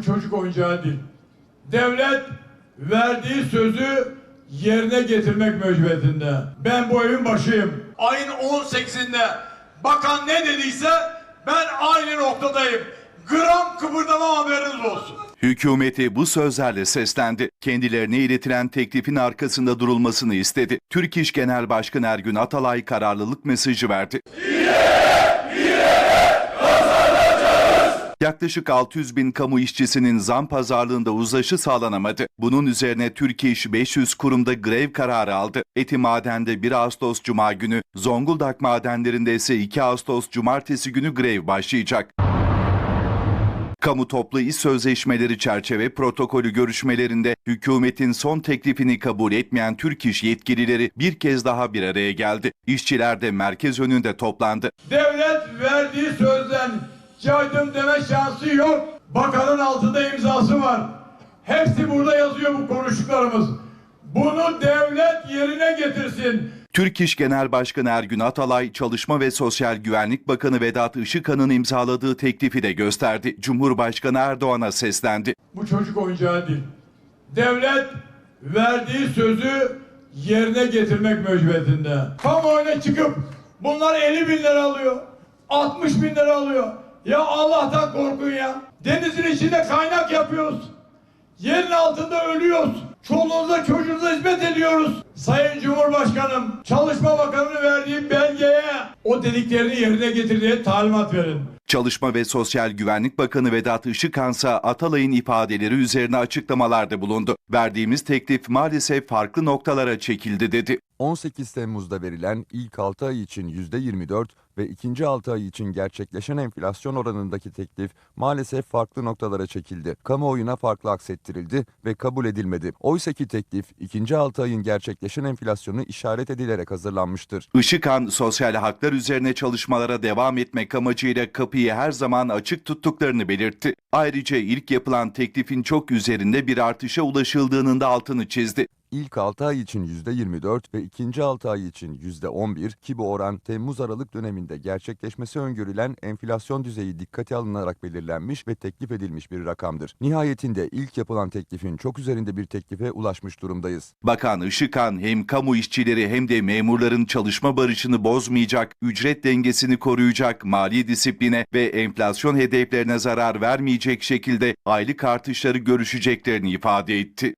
bu çocuk oyuncağı değil. Devlet verdiği sözü yerine getirmek mecburiyetinde. Ben bu evin başıyım. Ayın 18'inde bakan ne dediyse ben aynı noktadayım. Gram kıpırdamam haberiniz olsun. Hükümeti bu sözlerle seslendi. Kendilerine iletilen teklifin arkasında durulmasını istedi. Türk İş Genel Başkanı Ergün Atalay kararlılık mesajı verdi. Yaklaşık 600 bin kamu işçisinin zam pazarlığında uzlaşı sağlanamadı. Bunun üzerine Türk İş 500 kurumda grev kararı aldı. Eti Maden'de 1 Ağustos Cuma günü, Zonguldak madenlerinde ise 2 Ağustos Cumartesi günü grev başlayacak. Kamu toplu iş sözleşmeleri çerçeve protokolü görüşmelerinde hükümetin son teklifini kabul etmeyen Türk İş yetkilileri bir kez daha bir araya geldi. İşçiler de merkez önünde toplandı. Devlet verdiği sözden caydım deme şansı yok. Bakanın altında imzası var. Hepsi burada yazıyor bu konuştuklarımız. Bunu devlet yerine getirsin. Türk İş Genel Başkanı Ergün Atalay, Çalışma ve Sosyal Güvenlik Bakanı Vedat Işıkhan'ın imzaladığı teklifi de gösterdi. Cumhurbaşkanı Erdoğan'a seslendi. Bu çocuk oyuncağı değil. Devlet verdiği sözü yerine getirmek mecburiyetinde. Kamuoyuna çıkıp bunlar 50 bin lira alıyor. 60 bin lira alıyor. Ya Allah'tan korkun ya. Denizin içinde kaynak yapıyoruz. Yerin altında ölüyoruz. Çoluğunuza çocuğunuza hizmet ediyoruz. Sayın Cumhurbaşkanım, Çalışma Bakanı'nın verdiği belgeye o dediklerini yerine getir diye talimat verin. Çalışma ve Sosyal Güvenlik Bakanı Vedat Işıkhan ise Atalay'ın ifadeleri üzerine açıklamalarda bulundu. Verdiğimiz teklif maalesef farklı noktalara çekildi dedi. 18 Temmuz'da verilen ilk 6 ay için %24 ve ikinci 6 ay için gerçekleşen enflasyon oranındaki teklif maalesef farklı noktalara çekildi. Kamuoyuna farklı aksettirildi ve kabul edilmedi. Oysaki teklif ikinci 6 ayın gerçekleşen enflasyonu işaret edilerek hazırlanmıştır. Işıkhan, sosyal haklar üzerine çalışmalara devam etmek amacıyla kapıyı her zaman açık tuttuklarını belirtti. Ayrıca ilk yapılan teklifin çok üzerinde bir artışa ulaşıldığının da altını çizdi. İlk 6 ay için %24 ve ikinci 6 ay için %11 ki bu oran Temmuz-Aralık döneminde gerçekleşmesi öngörülen enflasyon düzeyi dikkate alınarak belirlenmiş ve teklif edilmiş bir rakamdır. Nihayetinde ilk yapılan teklifin çok üzerinde bir teklife ulaşmış durumdayız. Bakan Işıkhan hem kamu işçileri hem de memurların çalışma barışını bozmayacak, ücret dengesini koruyacak, mali disipline ve enflasyon hedeflerine zarar vermeyecek şekilde aylık artışları görüşeceklerini ifade etti.